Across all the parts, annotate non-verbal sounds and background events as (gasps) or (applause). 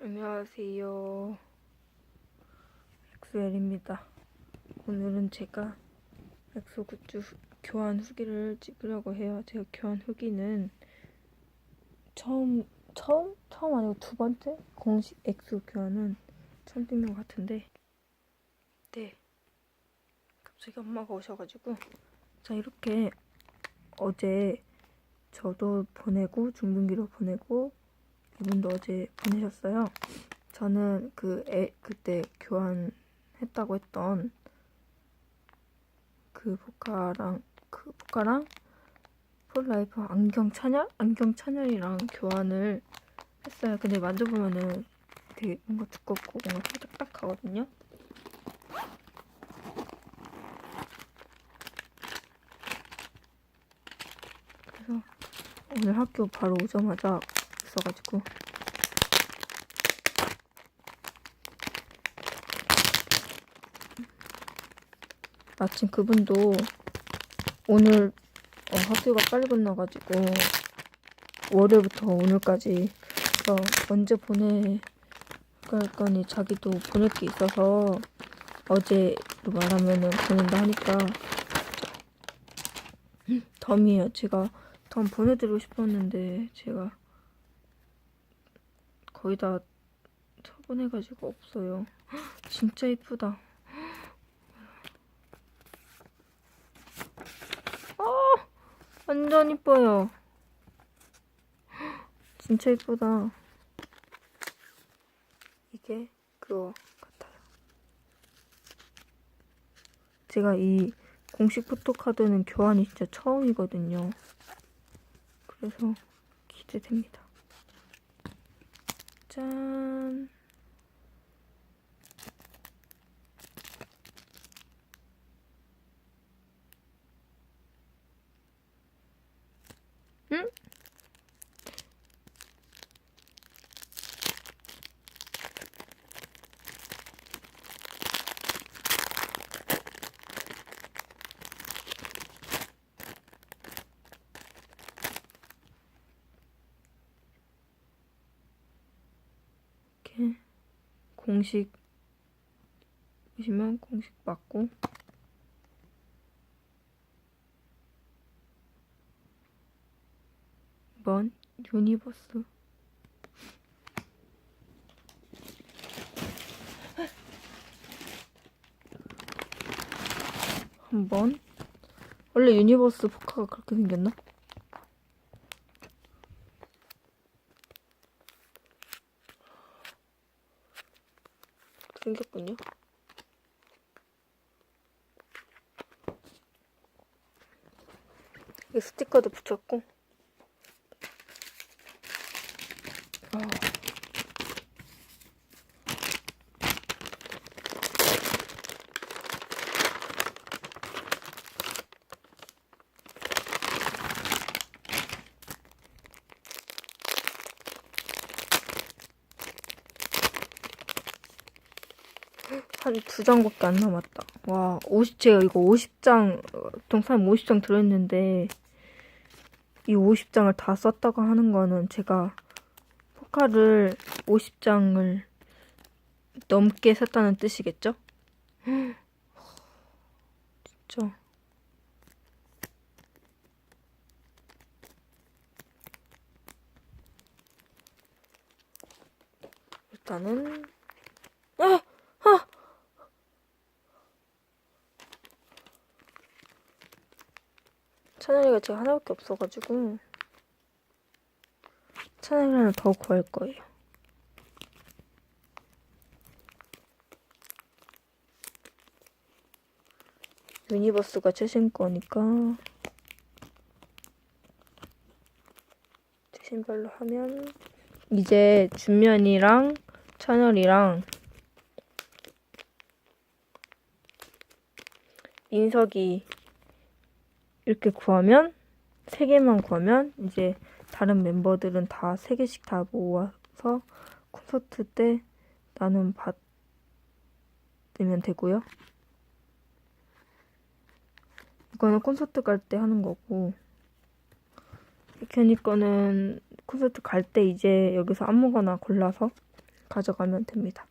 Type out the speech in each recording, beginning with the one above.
안녕하세요. 엑소엘입니다. 오늘은 제가 엑소 굿즈 후- 교환 후기를 찍으려고 해요. 제가 교환 후기는 처음, 처음? 처음 아니고 두 번째? 공식 엑소 교환은 처음 찍는 것 같은데. 네. 갑자기 엄마가 오셔가지고. 자, 이렇게 어제 저도 보내고, 중분기로 보내고, 이분도 어제 보내셨어요. 저는 그 애, 그때 교환했다고 했던 그 포카랑 그 포카랑 폴라이프 안경 찬열? 안경 찬열이랑 교환을 했어요. 근데 만져보면은 되게 뭔가 두껍고 뭔가 좀 딱딱하거든요. 그래서 오늘 학교 바로 오자마자 있어가지고 마침 그분도 오늘 어, 학교가 빨리 끝나가지고 월요일부터 오늘까지 그래서 언제 보낼 거니 자기도 보낼 게 있어서 어제로 말하면은 보낸다 하니까 덤이에요. 제가 덤 보내드리고 싶었는데 제가 거의 다 처분해가지고 없어요. 진짜 이쁘다. 아, 완전 이뻐요. 진짜 이쁘다. 이게 그거 같아요. 제가 이 공식 포토카드는 교환이 진짜 처음이거든요. 그래서 기대됩니다. Tchau. 이렇게 공식 보시면 공식 맞고. 이번 유니버스. 한번. 원래 유니버스 포카가 그렇게 생겼나? 생겼군요. 이 스티커도 붙였고. 한 두 장밖에 안 남았다. 와, 50, 제가 이거 50장, 동산 50장 들어있는데, 이 50장을 다 썼다고 하는 거는 제가 포카를 50장을 넘게 샀다는 뜻이겠죠? (gasps) 진짜. 일단은, 아! 아! 차라리가 제가 하나밖에 없어가지고 차라리 하나 더 구할 거예요. 유니버스가 최신 거니까 최신별로 하면 이제 준면이랑 찬열이랑 인석이 이렇게 구하면 세 개만 구하면 이제 다른 멤버들은 다세 개씩 다 모아서 콘서트 때 나는 받으면 되고요. 이거는 콘서트 갈 때 하는 거고 괜히 거는 콘서트 갈 때 이제 여기서 아무거나 골라서 가져가면 됩니다.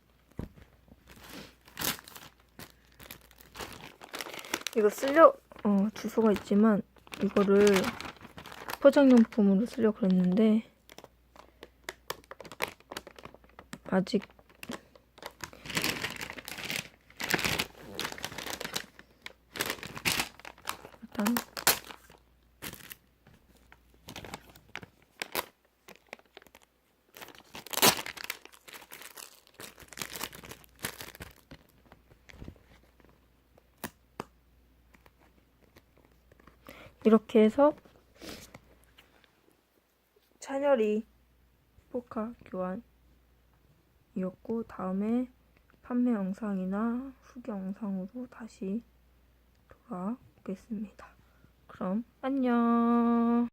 이거 쓰려 어, 주소가 있지만 이거를 포장용품으로 쓰려고 그랬는데 아직 일단 이렇게 해서 찬열이 포카 교환이었고 다음에 판매 영상이나 후기 영상으로 다시 돌아오겠습니다. 그럼 안녕.